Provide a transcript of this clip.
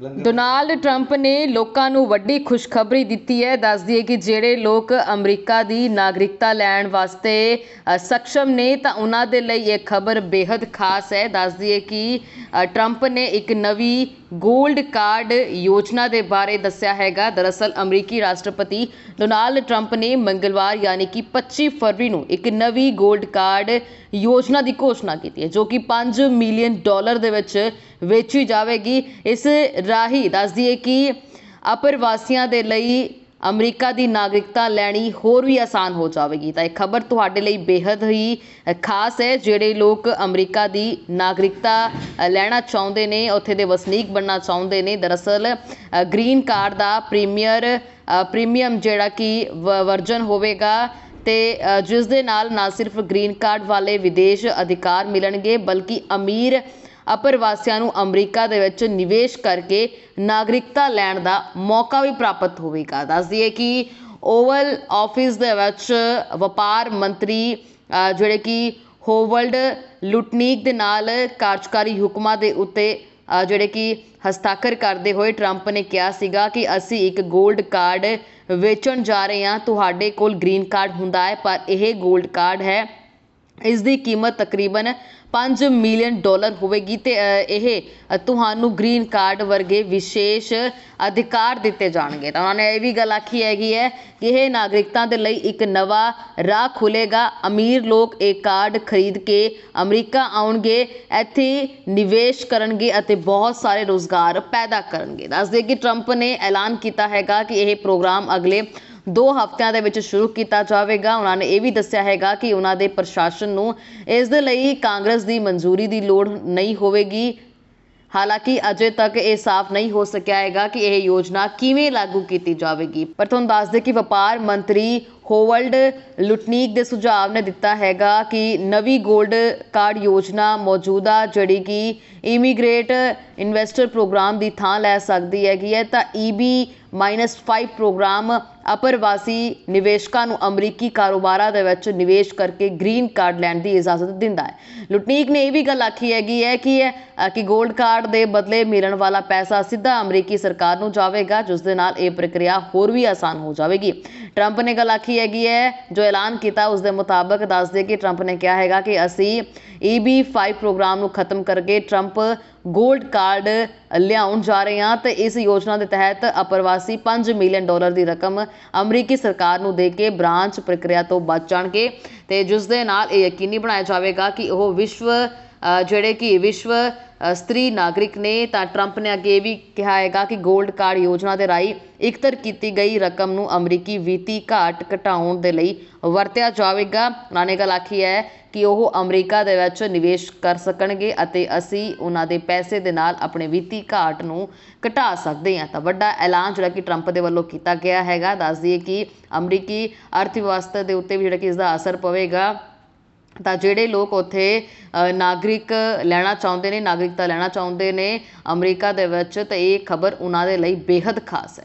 Donald Trump ਨੇ ਲੋਕਾਂ ਨੂੰ ਵੱਡੀ ਖੁਸ਼ਖਬਰੀ ਦਿੱਤੀ ਹੈ। ਦੱਸਦੀ ਹੈ ਕਿ ਜਿਹੜੇ ਲੋਕ ਅਮਰੀਕਾ ਦੀ ਨਾਗਰਿਕਤਾ ਲੈਣ ਵਾਸਤੇ ਸક્ષਮ ਨੇ ਤਾਂ ਉਹਨਾਂ ਦੇ ਲਈ ਇਹ ਖਬਰ ਬੇहद ਖਾਸ ਹੈ। ਦੱਸਦੀ ਹੈ ਕਿ ਟਰੰਪ ਨੇ ਇੱਕ ਨਵੀਂ ਗੋਲਡ ਕਾਰਡ ਯੋਜਨਾ ਦੇ ਬਾਰੇ ਦੱਸਿਆ ਹੈਗਾ। ਦਰਅਸਲ ਅਮਰੀਕੀ ਰਾਸ਼ਟਰਪਤੀ ਡੋਨਾਲਡ ਟਰੰਪ ਨੇ ਮੰਗਲਵਾਰ ਯਾਨੀ ਕਿ 25 ਫਰਵਰੀ ਨੂੰ ਇੱਕ ਨਵੀਂ ਗੋਲਡ ਕਾਰਡ ਯੋਜਨਾ ਦੀ ਘੋਸ਼ਣਾ ਕੀਤੀ ਹੈ, ਜੋ ਕਿ 5 ਮਿਲੀਅਨ ਡਾਲਰ ਦੇ ਵਿੱਚ ਵੇਚੀ ਜਾਵੇਗੀ। ਇਸ ਰਾਹੀਂ ਦੱਸ ਦਈਏ ਕਿ ਅਪਰਵਾਸੀਆਂ ਦੇ ਲਈ ਅਮਰੀਕਾ ਦੀ ਨਾਗਰਿਕਤਾ ਲੈਣੀ ਹੋਰ ਵੀ ਆਸਾਨ ਹੋ ਜਾਵੇਗੀ। ਤਾਂ ਇਹ ਖਬਰ ਤੁਹਾਡੇ ਲਈ ਬੇहद ਹੀ ਖਾਸ ਹੈ। ਜਿਹੜੇ ਲੋਕ ਅਮਰੀਕਾ ਦੀ ਨਾਗਰਿਕਤਾ ਲੈਣਾ ਚਾਹੁੰਦੇ ਨੇ ਉੱਥੇ ਦੇ ਵਸਨੀਕ ਬਣਨਾ ਚਾਹੁੰਦੇ ਨੇ ਦਰਅਸਲ ਅ, ਗ੍ਰੀਨ ਕਾਰਡ ਦਾ ਪ੍ਰੀਮੀਅਰ ਪ੍ਰੀਮੀਅਮ ਜਿਹੜਾ ਕਿ ਵਰਜਨ ਹੋਵੇਗਾ ਤੇ ਜਿਸ ਦੇ ਨਾਲ ਨਾ ਸਿਰਫ ਗ੍ਰੀਨ ਕਾਰਡ ਵਾਲੇ ਵਿਦੇਸ਼ ਅਧਿਕਾਰ ਮਿਲਣਗੇ ਬਲਕਿ ਅਮੀਰ ਅਪਰਵਾਸੀਆਂ ਨੂੰ ਅਮਰੀਕਾ ਦੇ ਵਿੱਚ ਨਿਵੇਸ਼ ਕਰਕੇ ਨਾਗਰਿਕਤਾ ਲੈਣ ਦਾ ਮੌਕਾ ਵੀ ਪ੍ਰਾਪਤ ਹੋਵੇਗਾ। ਦੱਸ ਦਈਏ ਕਿ ਓਵਲ ਆਫਿਸ ਦੇ ਵਿੱਚ ਵਪਾਰ ਮੰਤਰੀ ਜਿਹੜੇ ਕਿ ਹੋਵਲਡ ਲੁਟਨੀਕ ਦੇ ਨਾਲ ਕਾਰਜਕਾਰੀ ਹੁਕਮਾਂ ਦੇ ਉੱਤੇ ਜਿਹੜੇ ਕਿ ਹਸਤਾਖਰ ਕਰਦੇ ਹੋਏ ਟਰੰਪ ਨੇ ਕਿਹਾ ਸੀਗਾ ਕਿ ਅਸੀਂ ਇੱਕ 골ਡ ਕਾਰਡ ਵੇਚਣ ਜਾ ਰਹੇ ਹਾਂ। ਤੁਹਾਡੇ ਕੋਲ ਗ੍ਰੀਨ ਕਾਰਡ ਹੁੰਦਾ ਹੈ, ਪਰ ਇਹ 골ਡ ਕਾਰਡ ਹੈ। ਇਸ ਦੀ ਕੀਮਤ ਤਕਰੀਬਨ 5 ਮਿਲੀਅਨ ਡਾਲਰ ਹੋਵੇਗੀ ਤੇ ਇਹ ਤੁਹਾਨੂੰ ਗ੍ਰੀਨ ਕਾਰਡ ਵਰਗੇ ਵਿਸ਼ੇਸ਼ ਅਧਿਕਾਰ ਦਿੱਤੇ ਜਾਣਗੇ। ਤਾਂ ਉਹਨਾਂ ਨੇ ਇਹ ਵੀ ਗੱਲ ਆਖੀ ਹੈਗੀ ਹੈ ਕਿ ਇਹ ਨਾਗਰਿਕਤਾ ਦੇ ਲਈ ਇੱਕ ਨਵਾਂ ਰਾਹ ਖੁੱਲੇਗਾ ਅਮੀਰ ਲੋਕ ਇਹ ਕਾਰਡ ਖਰੀਦ ਕੇ ਅਮਰੀਕਾ ਆਉਣਗੇ, ਇੱਥੇ ਨਿਵੇਸ਼ ਕਰਨਗੇ ਅਤੇ ਬਹੁਤ ਸਾਰੇ ਰੋਜ਼ਗਾਰ ਪੈਦਾ ਕਰਨਗੇ। ਦੱਸਦੇ ਕਿ ਟਰੰਪ ਨੇ ਐਲਾਨ ਕੀਤਾ ਹੈਗਾ ਕਿ ਇਹ ਪ੍ਰੋਗਰਾਮ ਅਗਲੇ ਦੋ ਹਫ਼ਤਿਆਂ ਦੇ ਵਿੱਚ ਸ਼ੁਰੂ ਕੀਤਾ ਜਾਵੇਗਾ। ਉਹਨਾਂ ਨੇ ਇਹ ਵੀ ਦੱਸਿਆ ਹੈਗਾ ਕਿ ਉਹਨਾਂ ਦੇ ਪ੍ਰਸ਼ਾਸਨ ਨੂੰ ਇਸ ਦੇ ਲਈ ਕਾਂਗਰਸ ਦੀ ਮਨਜ਼ੂਰੀ ਦੀ ਲੋੜ ਨਹੀਂ ਹੋਵੇਗੀ। ਹਾਲਾਂਕਿ ਅਜੇ ਤੱਕ ਇਹ ਸਾਫ਼ ਨਹੀਂ ਹੋ ਸਕਿਆ ਹੈਗਾ ਕਿ ਇਹ ਯੋਜਨਾ ਕਿਵੇਂ ਲਾਗੂ ਕੀਤੀ ਜਾਵੇਗੀ। ਪਰ ਤੁਹਾਨੂੰ ਦੱਸ ਦੇ ਕਿ ਵਪਾਰ ਮੰਤਰੀ ਹੋਵਲਡ ਲੁਟਨੀਕ ਦੇ ਸੁਝਾਅ ਨੇ ਦਿੱਤਾ ਹੈਗਾ ਕਿ ਨਵੀਂ ਗੋਲਡ ਕਾਰਡ ਯੋਜਨਾ ਮੌਜੂਦਾ ਜਿਹੜੀ ਕਿ ਇਮੀਗ੍ਰੇਟ ਇਨਵੈਸਟਰ ਪ੍ਰੋਗਰਾਮ ਦੀ ਥਾਂ ਲੈ ਸਕਦੀ ਹੈਗੀ ਹੈ, ਤਾਂ E EB-5 ਪ੍ਰੋਗਰਾਮ ਅਪਰਵਾਸੀ ਨਿਵੇਸ਼ਕਾਂ ਨੂੰ ਅਮਰੀਕੀ ਕਾਰੋਬਾਰਾਂ ਦੇ ਵਿੱਚ ਨਿਵੇਸ਼ ਕਰਕੇ ਗ੍ਰੀਨ ਕਾਰਡ ਲੈਣ ਦੀ ਇਜਾਜ਼ਤ ਦਿੰਦਾ ਹੈ। ਲੁਟਨੀਕ ਨੇ ਇਹ ਵੀ ਗੱਲ ਆਖੀ ਹੈਗੀ ਹੈ ਕਿ ਇਹ ਕਿ 골ਡ ਕਾਰਡ ਦੇ ਬਦਲੇ ਮਿਲਣ ਵਾਲਾ ਪੈਸਾ ਸਿੱਧਾ ਅਮਰੀਕੀ ਸਰਕਾਰ ਨੂੰ ਜਾਵੇਗਾ, ਜਿਸ ਦੇ ਨਾਲ ਇਹ ਪ੍ਰਕਿਰਿਆ ਹੋਰ ਵੀ ਆਸਾਨ ਹੋ ਜਾਵੇਗੀ। ਟਰੰਪ ਨੇ ਗੱਲ ਆਖੀ ਹੈਗੀ ਹੈ, ਜੋ ਐਲਾਨ ਕੀਤਾ ਉਸ ਦੇ ਮੁਤਾਬਕ ਦੱਸਦੇ ਕਿ ਟਰੰਪ ਨੇ ਕਿਹਾ ਹੈਗਾ ਕਿ ਅਸੀਂ EB5 ਪ੍ਰੋਗਰਾਮ ਨੂੰ ਖਤਮ ਕਰਕੇ ਟਰੰਪ ਗੋਲਡ ਕਾਰਡ ਲਿਆਉਣ ਜਾ ਰਹੇ ਹਾਂ ਤੇ ਇਸ ਯੋਜਨਾ ਦੇ ਤਹਿਤ ਅਪਰਵਾਸੀ 5 ਮਿਲੀਅਨ ਡਾਲਰ ਦੀ ਰਕਮ ਅਮਰੀਕੀ ਸਰਕਾਰ ਨੂੰ ਦੇ ਕੇ ਬ੍ਰਾਂਚ ਪ੍ਰਕਿਰਿਆ ਤੋਂ ਬਚ ਜਾਣਗੇ ਤੇ ਜਿਸ ਦੇ ਨਾਲ ਇਹ ਯਕੀਨੀ ਬਣਾਇਆ ਜਾਵੇਗਾ ਕਿ ਉਹ ਵਿਸ਼ਵ ਜਿਹੜੇ ਕਿ ਵਿਸ਼ਵ ਸਤਰੀ ਨਾਗਰਿਕ ਨੇ ਤਾਂ ਟਰੰਪ ਨੇ ਅੱਗੇ ਇਹ ਵੀ ਕਿਹਾ ਹੈਗਾ ਕਿ ਗੋਲਡ ਕਾਰਡ ਯੋਜਨਾ ਦੇ ਰਾਹੀਂ ਇਕਤਰ ਕੀਤੀ ਗਈ ਰਕਮ ਨੂੰ ਅਮਰੀਕੀ ਵਿੱਤੀ ਘਾਟ ਘਟਾਉਣ ਦੇ ਲਈ ਵਰਤਿਆ ਜਾਵੇਗਾ। ਉਹਨਾਂ ਨੇ ਗੱਲ ਆਖੀ ਹੈ ਕਿ ਉਹ ਅਮਰੀਕਾ ਦੇ ਵਿੱਚ ਨਿਵੇਸ਼ ਕਰ ਸਕਣਗੇ ਅਤੇ ਅਸੀਂ ਉਹਨਾਂ ਦੇ ਪੈਸੇ ਦੇ ਨਾਲ ਆਪਣੇ ਵਿੱਤੀ ਘਾਟ ਨੂੰ ਘਟਾ ਸਕਦੇ ਹਾਂ। ਤਾਂ ਵੱਡਾ ਐਲਾਨ ਜਿਹੜਾ ਕਿ ਟਰੰਪ ਦੇ ਵੱਲੋਂ ਕੀਤਾ ਗਿਆ ਹੈਗਾ। ਦੱਸ ਦਈਏ ਕਿ ਅਮਰੀਕੀ ਅਰਥ ਵਿਵਸਥਾ ਦੇ ਉੱਤੇ ਵੀ ਜਿਹੜਾ ਕਿ ਇਸ ਦਾ ਅਸਰ ਪਵੇਗਾ। ਤਾਂ ਜਿਹੜੇ ਲੋਕ ਉੱਥੇ ਨਾਗਰਿਕ ਲੈਣਾ ਚਾਹੁੰਦੇ ਨੇ, ਨਾਗਰਿਕਤਾ ਲੈਣਾ ਚਾਹੁੰਦੇ ਨੇ ਅਮਰੀਕਾ ਦੇ ਵਿੱਚ, ਤਾਂ ਇਹ ਖਬਰ ਉਹਨਾਂ ਦੇ ਲਈ ਬੇਹੱਦ ਖਾਸ ਹੈ।